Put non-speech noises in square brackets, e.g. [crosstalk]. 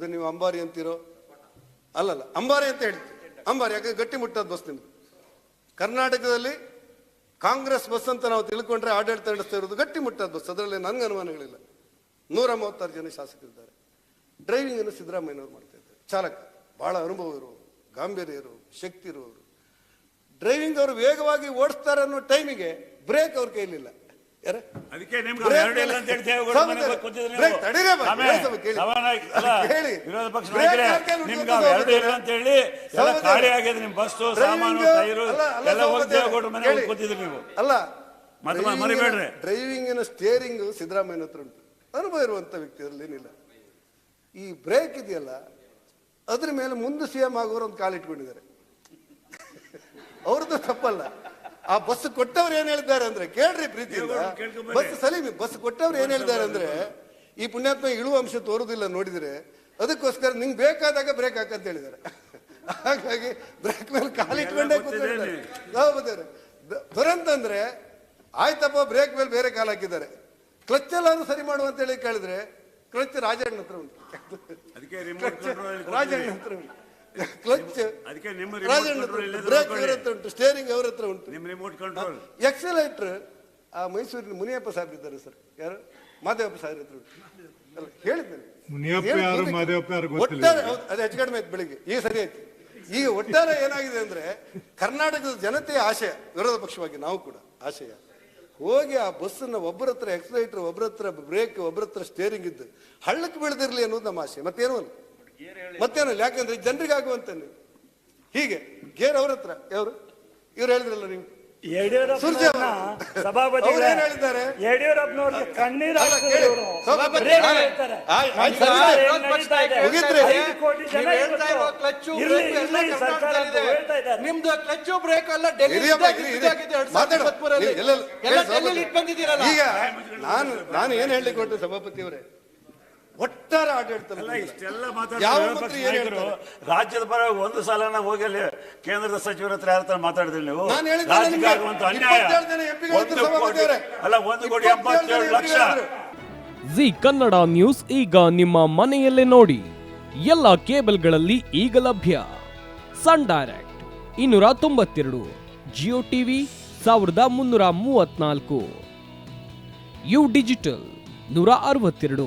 ಅದು ನೀವು ಅಂಬಾರಿ ಅಂತೀರೋ? ಅಲ್ಲಲ್ಲ, ಅಂಬಾರಿ ಅಂತ ಹೇಳ್ತೀವಿ ಅಂಬಾರಿ, ಯಾಕಂದ್ರೆ ಗಟ್ಟಿ ಮುಟ್ಟದ ಬಸ್ ನಿಮ್ದು. ಕರ್ನಾಟಕದಲ್ಲಿ ಕಾಂಗ್ರೆಸ್ ಬಸ್ ಅಂತ ನಾವು ತಿಳ್ಕೊಂಡ್ರೆ ಆಡಳಿತ ನಡೆಸ್ತಾ ಇರೋದು ಗಟ್ಟಿ ಮುಟ್ಟದ ಬಸ್. ಅದರಲ್ಲಿ ನನಗೆ ಅನುಮಾನಗಳಿಲ್ಲ. ನೂರ ಮೂವತ್ತಾರು ಜನ ಶಾಸಕರಿದ್ದಾರೆ. ಡ್ರೈವಿಂಗ್ ಅನ್ನು ಸಿದ್ದರಾಮಯ್ಯನವರು ಮಾಡ್ತಾ ಇದ್ದಾರೆ. ಚಾಲಕ, ಬಹಳ ಅನುಭವ ಇರುವವರು ಗಾಂಭೀರ್ಯ ಇರುವವರು ಶಕ್ತಿ ಇರೋರು ಡ್ರೈವಿಂಗ್ ಅವರು ವೇಗವಾಗಿ ಓಡಿಸ್ತಾರೆ ಅನ್ನೋ ಟೈಮಿಗೆ ಬ್ರೇಕ್ ಅವ್ರ ಕೈಲಿಲ್ಲ. ವಿರೋಧ ಪಕ್ಷ ನಿಮ್ಗೆ ಎರಡು ಇಲ್ಲ ಅಂತ ಹೇಳಿ ಎಲ್ಲ ಖಾಲಿ ಆಗಿದೆ ನಿಮ್ ಬಸ್ಸು ಸಾಮಾನು ಡ್ರೈವಿಂಗ್ ಟೈರು ಅಲ್ಲ, ಅಲ್ಲ ಎಲ್ಲ ಹೋಗಿ ದೇವೇಗೌಡ ಮನೆ ಕೂತಿದ್ರಿ ನೀವು. ಅಲ್ಲ ಮತ್ತೆ ಡ್ರೈವಿಂಗಿನ- ಮರಿಬೇಡ್ರಿ. ಡ್ರೈವಿಂಗಿನ ಸ್ಟೇರಿಂಗ್ ಸಿದ್ದರಾಮಯ್ಯ ಹತ್ರ ಉಂಟು. ಅನುಭವ ಇರುವಂತ ವ್ಯಕ್ತಿ ಅದ್ರಲ್ಲಿ ಏನಿಲ್ಲ. ಈ ಬ್ರೇಕ್ ಇದೆಯಲ್ಲ ಅದ್ರ ಮೇಲೆ ಮುಂದೆ ಸಿ ಎಂ ಆಗೋರು ಒಂದು ಕಾಲಿಟ್ಕೊಂಡಿದ್ದಾರೆ. [laughs] ಅವ್ರದ್ದು ತಪ್ಪಲ್ಲ. ಆ ಬಸ್ ಕೊಟ್ಟವ್ರು ಏನ್ ಹೇಳಿದ್ದಾರೆ ಅಂದ್ರೆ ಕೇಳ್ರಿ ಪ್ರೀತಿ. ಬಸ್ ಸಲೀಮಿ ಬಸ್ ಕೊಟ್ಟವ್ರು ಏನ್ ಹೇಳಿದ್ದಾರೆ ಅಂದ್ರೆ ಈ ಪುಣ್ಯಾತ್ಮ ಇಳುವ ಅಂಶ ತೋರುದಿಲ್ಲ ನೋಡಿದ್ರೆ ಅದಕ್ಕೋಸ್ಕರ ನಿಂಗೆ ಬೇಕಾದಾಗ ಬ್ರೇಕ್ ಹಾಕಂತ ಹೇಳಿದ್ದಾರೆ. ಹಾಗಾಗಿ ಬ್ರೇಕ್ ಮೇಲೆ ಕಾಲಿಟ್ಕೊಂಡೇ ಕೂತ್ಕೊಂಡಿದ್ದಾರೆ. ದುರಂತ ಅಂದ್ರೆ ಆಯ್ತಪ್ಪ ಬ್ರೇಕ್ ಮೇಲೆ ಬೇರೆ ಕಾಲ ಹಾಕಿದ್ದಾರೆ. ಕ್ಲಚ್ ಎಲ್ಲಾದ್ರೂ ಸರಿ ಮಾಡು ಅಂತ ಹೇಳಿ ಕೇಳಿದ್ರೆ ಕ್ಲಚ್ ರಾಜಣ್ಣ ಹತ್ರ ಉಂಟು. ರಾಜಣ್ಣ ಹತ್ರ ಉಂಟು. [laughs] ಕ್ಲಚ್. ಅದಕ್ಕೆ ನಿಮ್ಮ ಬ್ರೇಕ್ ಹತ್ರ ಉಂಟು ಸ್ಟೇರಿಂಗ್ ಅವ್ರ ಹತ್ರ ಉಂಟು. ನಿಮ್ಮ ರಿಮೋಟ್ ಕಂಟ್ರೋಲ್ ಎಕ್ಸಲೈಟ್ರ್ ಆ ಮೈಸೂರಿನ ಮುನಿಯಪ್ಪ ಸಾಹೇಬ್ ಇದ್ದಾರೆ ಸರ್. ಯಾರು? ಮಾದೇವಪ್ಪ ಸಾಹೇಬ್ ಹತ್ರ ಉಂಟು. ಅಲ್ಲ ಹೇಳಿದ್ದೇನೆ. ಮುನಿಯಪ್ಪ ಯಾರು, ಮುಂದಕ್ಕೆ. ಯಾರು ಗೊತ್ತಿಲ್ಲ. ಒಟ್ಟಾರೆ ಅದು ಹೆಚ್ಚು ಕಡಿಮೆ ಆಯ್ತು ಬೆಳಿಗ್ಗೆ. ಈಗ ಸರಿ ಆಯ್ತು. ಈಗ ಒಟ್ಟಾರೆ ಏನಾಗಿದೆ ಅಂದ್ರೆ ಕರ್ನಾಟಕದ ಜನತೆಯ ಆಶಯ ವಿರೋಧ ಪಕ್ಷವಾಗಿ ನಾವು ಕೂಡ ಆಶಯ. ಹೋಗಿ ಆ ಬಸ್ಸನ್ನ ಒಬ್ಬರ ಹತ್ರ ಎಕ್ಸಲೈಟರ್ ಒಬ್ಬರ ಹತ್ರ ಬ್ರೇಕ್ ಒಬ್ಬರ ಹತ್ರ ಸ್ಟೇರಿಂಗ್ ಇದ್ದು ಹಳ್ಳಕ್ಕೆ ಬೆಳೆದಿರ್ಲಿ ಅನ್ನೋದು ನಮ್ಮ ಆಶೆ ಮತ್ತೇನು ಅಲ್ಲ? ಮತ್ತೇನು ಅಲ್ಲ ಯಾಕಂದ್ರೆ ಜನರಿಗೆ ಆಗುವಂತ ಹೀಗೆ ಗೇರ್ ಅವ್ರ ಹತ್ರ ಯಾರು ಇವ್ರು ಹೇಳಿದ್ರಲ್ಲ ನೀವು ಯಡಿಯೂರಪ್ಪನವ್ರನ್ನ ಸಭಾಪತಿ ಅವ್ರು ಏನ್ ಹೇಳಿದ್ದಾರೆ? ಯಡಿಯೂರಪ್ಪನವ್ರಿಗೆ ಕಣ್ಣೀರು. ನಿಮ್ದು ಕ್ಲಚ್ಚು ಬ್ರೇಕ್ ಅಲ್ಲ ಡೆಲ್ಲಿ ಬಂದಿದ್ದೀರಲ್ಲ ಈಗ ನಾನು ನಾನು ಏನ್ ಹೇಳಿ ಕೊಟ್ಟೆ ಸಭಾಪತಿ ಅವರೇ ಒಟ್ಟಾರೆ ಆಡಳಿತ ಅಲ್ಲ ಇಷ್ಟೆಲ್ಲ ಯಾವ ಮಾತಾಡಿದ ಮಂತ್ರಿ ವಿರೋಧ ಏನ್ ನಾಯಕರು ಹೇಳ್ತಾರೆ? ರಾಜ್ಯದ ಪರ ಒಂದು ಸಲನ ಹೋಗಿ ಅಲ್ಲಿ ಕೇಂದ್ರದ ಸಚಿವರ ಹತ್ರ ಯಾರ ಹತ್ರ ಮಾತಾಡಿದ್ರಿ ನೀವು? ನಾನು ಹೇಳಿದ್ದೆ ರಾಜ್ಯಕ್ಕೆ ಆಗುವಂತ ಅನ್ಯಾಯ. 27 ಜನ MP ಗಳು ಒಂದು ಇದ್ರು ಕೋಟಿ ಸಭಾಪತಿಯವರೇ. ಅಲ್ಲ ಒಂದು ಕೋಟಿ 27 ಎಂಬತ್ತೇಳು ಜನ ಲಕ್ಷ. ಜಿ ಕನ್ನಡ ನ್ಯೂಸ್ ಈಗ ನಿಮ್ಮ ಮನೆಯಲ್ಲೇ ನೋಡಿ. ಎಲ್ಲ ಕೇಬಲ್ಗಳಲ್ಲಿ ಈಗ ಲಭ್ಯ. ಸನ್ ಡೈರೆಕ್ಟ್ ಇನ್ನೂರ ತೊಂಬತ್ತೆರಡು ಜಿಯೋ ಟಿವಿ ಸಾವಿರದ ಮುನ್ನೂರ ಮೂವತ್ನಾಲ್ಕು ಯು ಡಿಜಿಟಲ್ ನೂರ ಅರವತ್ತೆರಡು.